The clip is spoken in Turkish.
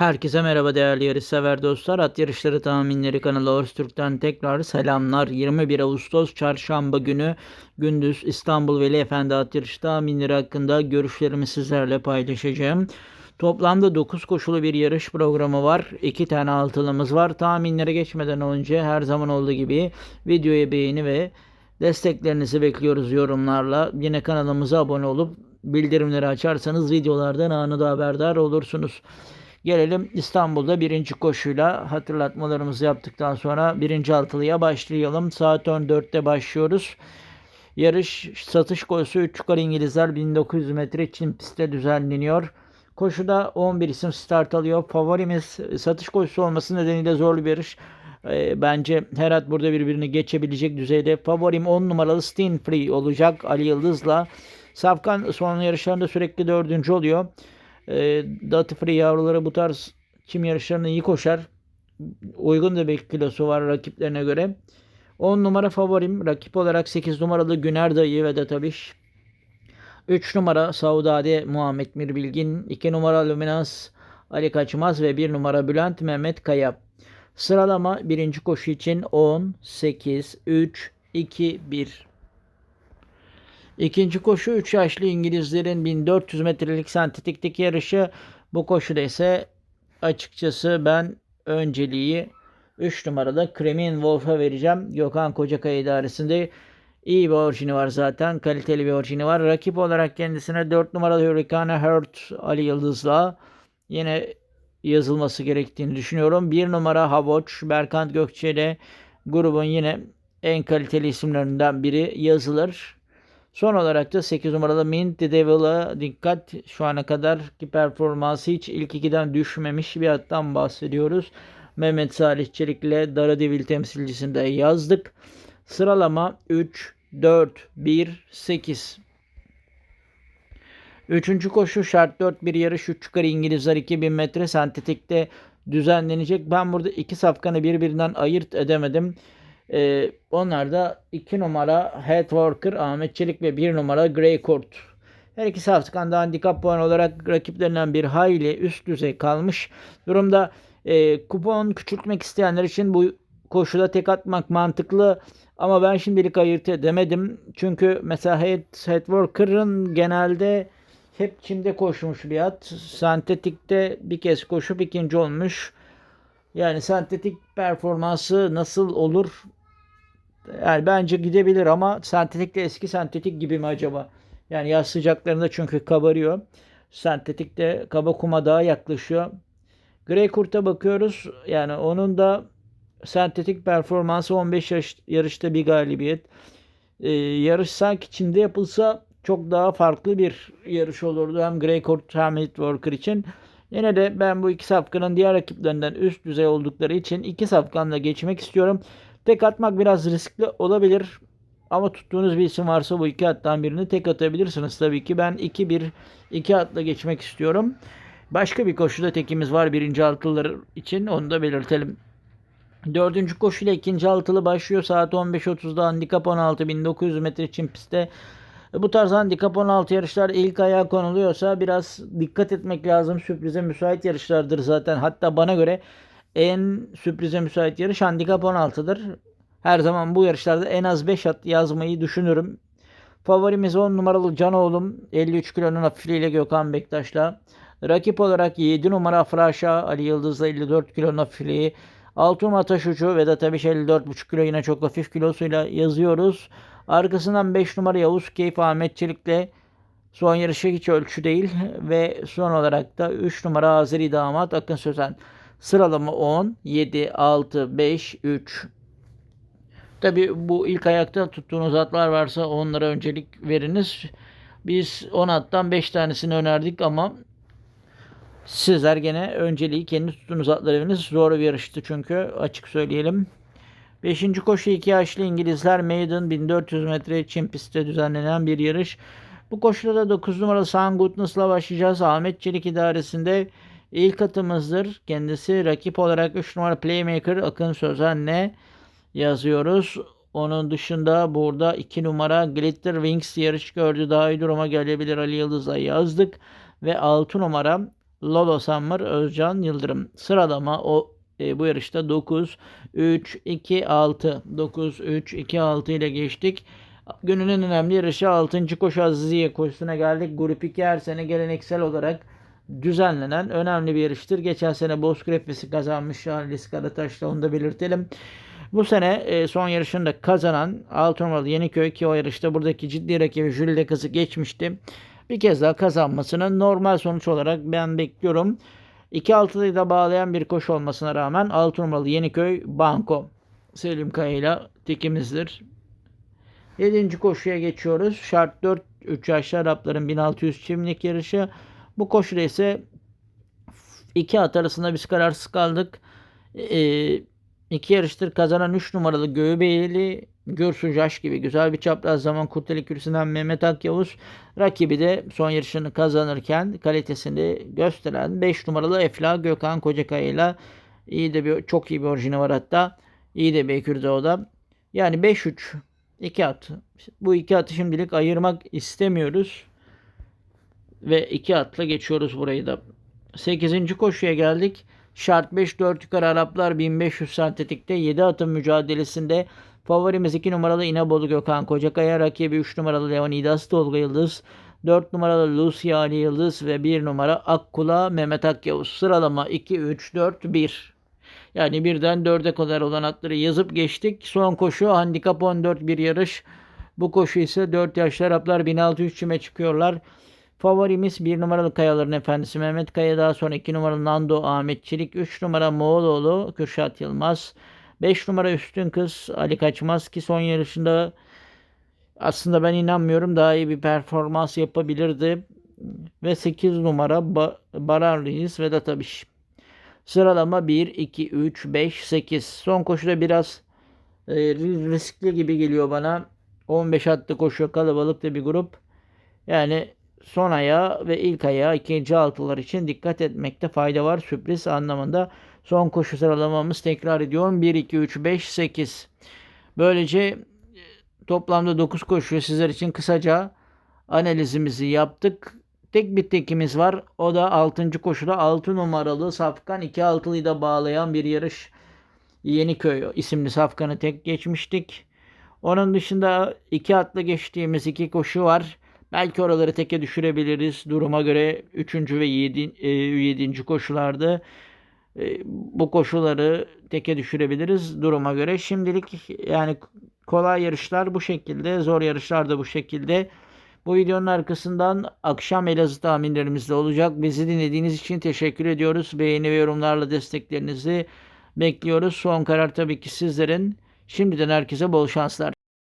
Herkese merhaba değerli yarışsever dostlar. At Yarışları Tahminleri kanalı Horse Türk'ten tekrar selamlar. 21 Ağustos Çarşamba günü gündüz İstanbul Veli Efendi At Yarışı tahminleri hakkında görüşlerimi sizlerle paylaşacağım. Toplamda 9 koşulu bir yarış programı var. 2 tane altılımız var. Tahminlere geçmeden önce her zaman olduğu gibi videoya beğeni ve desteklerinizi bekliyoruz yorumlarla. Yine kanalımıza abone olup bildirimleri açarsanız videolardan anında haberdar olursunuz. Gelelim İstanbul'da birinci koşuyla hatırlatmalarımızı yaptıktan sonra birinci altılıya başlayalım. Saat 14'te başlıyoruz. Yarış satış koşusu 3 yukarı İngilizler 1900 metre Çin pistte düzenleniyor. Koşuda 11 isim start alıyor. Favorimiz satış koşusu olması nedeniyle zorlu bir yarış. E, bence her at burada birbirini geçebilecek düzeyde. Favorim 10 numaralı Steen Free olacak Ali Yıldız'la. Safkan son yarışlarında sürekli dördüncü oluyor. E, Free yavruları bu tarz çim yarışlarını iyi koşar. Uygun da bir kilosu var rakiplerine göre. 10 numara favorim. Rakip olarak 8 numaralı Güner Dayı ve Databiş. 3 numara Saudade Muhammed Mirbilgin. 2 numara Luminas Ali Kaçmaz ve 1 numara Bülent Mehmet Kaya. Sıralama birinci koşu için 10, 8, 3, 2, 1. İkinci koşu 3 yaşlı İngilizlerin 1400 metrelik sentetikteki yarışı. Bu koşuda ise açıkçası ben önceliği 3 numarada Kremin Wolf'a vereceğim. Gökhan Kocakaya idaresinde iyi bir orijini var zaten. Kaliteli bir orijini var. Rakip olarak kendisine 4 numaralı Hurricane Hurt Ali Yıldız'la yine yazılması gerektiğini düşünüyorum. 1 numara Havoç Berkant Gökçe ile grubun yine en kaliteli isimlerinden biri yazılır. Son olarak da 8 numaralı Mint the Devil'a dikkat. Şu ana kadarki performansı hiç ilk ikiden düşmemiş bir attan bahsediyoruz. Mehmet Salih Çelik ile Daredevil temsilcisinde yazdık. Sıralama 3, 4, 1, 8. Üçüncü koşu şart 4 bir yarış 3 yukarı İngilizler 2000 metre sentetikte düzenlenecek. Ben burada iki safkanı birbirinden ayırt edemedim. Ee, onlar da 2 numara Headworker Ahmet Çelik ve 1 numara Grey Court. Her iki safkan da handikap puan olarak rakiplerinden bir hayli üst düzey kalmış durumda. E, kupon küçültmek isteyenler için bu koşuda tek atmak mantıklı. Ama ben şimdilik ayırt edemedim. Çünkü mesela Head, Headworker'ın genelde hep Çim'de koşmuş bir at. Sentetikte bir kez koşup ikinci olmuş. Yani sentetik performansı nasıl olur yani bence gidebilir ama sentetik de eski sentetik gibi mi acaba? Yani yaz sıcaklarında çünkü kabarıyor. Sentetik de kaba kuma daha yaklaşıyor. Grey Kurt'a bakıyoruz. Yani onun da sentetik performansı 15 yaş, yarışta bir galibiyet. Ee, yarış sanki içinde yapılsa çok daha farklı bir yarış olurdu. Hem Grey Court hem Hitworker için. Yine de ben bu iki safkanın diğer rakiplerinden üst düzey oldukları için iki safkanla geçmek istiyorum. Tek atmak biraz riskli olabilir. Ama tuttuğunuz bir isim varsa bu iki attan birini tek atabilirsiniz tabii ki. Ben 2-1 iki atla geçmek istiyorum. Başka bir koşuda tekimiz var birinci altılar için. Onu da belirtelim. Dördüncü koşuyla ikinci altılı başlıyor. Saat 15.30'da handikap 16 1900 metre için pistte. Bu tarz handikap 16 yarışlar ilk ayağa konuluyorsa biraz dikkat etmek lazım. Sürprize müsait yarışlardır zaten. Hatta bana göre en sürprize müsait yarış handikap 16'dır. Her zaman bu yarışlarda en az 5 at yazmayı düşünürüm. Favorimiz 10 numaralı Canoğlum 53 kilonun hafifliğiyle Gökhan Bektaş'la. Rakip olarak 7 numara Fraşa Ali Yıldız'la 54 kilonun hafifliği. 6 numara Taşucu Vedat Abiş 54,5 kilo yine çok hafif kilosuyla yazıyoruz. Arkasından 5 numara Yavuz Keyif Ahmet Çelik'le son yarışı hiç ölçü değil. Ve son olarak da 3 numara Azeri Damat Akın Sözen. Sıralama 10, 7, 6, 5, 3. Tabi bu ilk ayakta tuttuğunuz atlar varsa onlara öncelik veriniz. Biz 10 attan 5 tanesini önerdik ama sizler gene önceliği kendi tuttuğunuz atlar veriniz. Zor bir yarıştı çünkü açık söyleyelim. 5. koşu 2 yaşlı İngilizler Maiden 1400 metre Çin pistte düzenlenen bir yarış. Bu koşuda da 9 numaralı San Gutnus'la başlayacağız. Ahmet Çelik idaresinde İlk atımızdır. Kendisi rakip olarak 3 numara playmaker Akın Sözen'le yazıyoruz. Onun dışında burada 2 numara Glitter Wings yarış gördü. Daha iyi duruma gelebilir Ali Yıldız'la yazdık. Ve 6 numara Lolo Summer, Özcan Yıldırım. Sıralama o e, bu yarışta 9 3 2 6 9 3 2 6 ile geçtik. Günün en önemli yarışı 6. koşu Aziziye koşusuna geldik. Grup 2 her sene geleneksel olarak düzenlenen önemli bir yarıştır. Geçen sene Bozkırepesi kazanmış Halis Karataş'ta onu da belirtelim. Bu sene e, son yarışını da kazanan 6 numaralı Yeniköy ki o yarışta buradaki ciddi rakibi Jülide kızı geçmişti. Bir kez daha kazanmasını normal sonuç olarak ben bekliyorum. 2-6'yı da bağlayan bir koşu olmasına rağmen 6 numaralı Yeniköy Banko. Selim Kaya ile tekimizdir. 7. koşuya geçiyoruz. Şart 4 3 yaşlı Arapların 1600 çimlik yarışı. Bu koşuda ise iki at arasında biz kararsız kaldık. Ee, iki yarıştır kazanan 3 numaralı Göğübeyli Gürsün Jaş gibi güzel bir çapraz zaman kurtelik kürsüsünden Mehmet Akyavuz rakibi de son yarışını kazanırken kalitesini gösteren 5 numaralı Efla Gökhan Kocakaya ile iyi de bir çok iyi bir orijini var hatta. İyi de bir o da. Yani 5-3 iki at. Bu iki atı şimdilik ayırmak istemiyoruz. Ve iki atla geçiyoruz burayı da. 8. koşuya geldik. Şart 5-4 yukarı Araplar 1500 sentetikte 7 atın mücadelesinde favorimiz 2 numaralı İnebolu Gökhan Kocakaya rakibi 3 numaralı Leonidas Tolga Yıldız 4 numaralı Lucia Ali Yıldız ve 1 numara Akkula Mehmet Akyavuz. Sıralama 2, 3, 4, 1. Yani birden 4'e kadar olan atları yazıp geçtik. Son koşu handikap 14 bir yarış. Bu koşu ise 4 yaşlı Araplar 1600 çime çıkıyorlar. Favorimiz 1 numaralı Kayaların Efendisi Mehmet Kaya. Daha sonra 2 numaralı Nando Ahmet Çelik. 3 numara Moğoloğlu Kürşat Yılmaz. 5 numara Üstün Kız Ali Kaçmaz ki son yarışında aslında ben inanmıyorum daha iyi bir performans yapabilirdi. Ve 8 numara ba- Baran Reis Vedat Abiş. Sıralama 1, 2, 3, 5, 8. Son koşuda biraz e, riskli gibi geliyor bana. 15 attı koşuyor kalabalık da bir grup. Yani son ayağı ve ilk ayağı ikinci altılar için dikkat etmekte fayda var. Sürpriz anlamında son koşu sıralamamız tekrar ediyorum. 1, 2, 3, 5, 8. Böylece e, toplamda 9 koşu sizler için kısaca analizimizi yaptık. Tek bir tekimiz var. O da 6. koşuda 6 numaralı Safkan 2 altılıyı da bağlayan bir yarış. Yeniköy isimli Safkan'ı tek geçmiştik. Onun dışında iki atla geçtiğimiz iki koşu var. Belki oraları teke düşürebiliriz. Duruma göre 3. ve 7. E, 7. koşularda e, bu koşuları teke düşürebiliriz duruma göre. Şimdilik yani kolay yarışlar bu şekilde, zor yarışlar da bu şekilde. Bu videonun arkasından akşam Elazığ tahminlerimiz de olacak. Bizi dinlediğiniz için teşekkür ediyoruz. Beğeni ve yorumlarla desteklerinizi bekliyoruz. Son karar tabii ki sizlerin. Şimdiden herkese bol şanslar.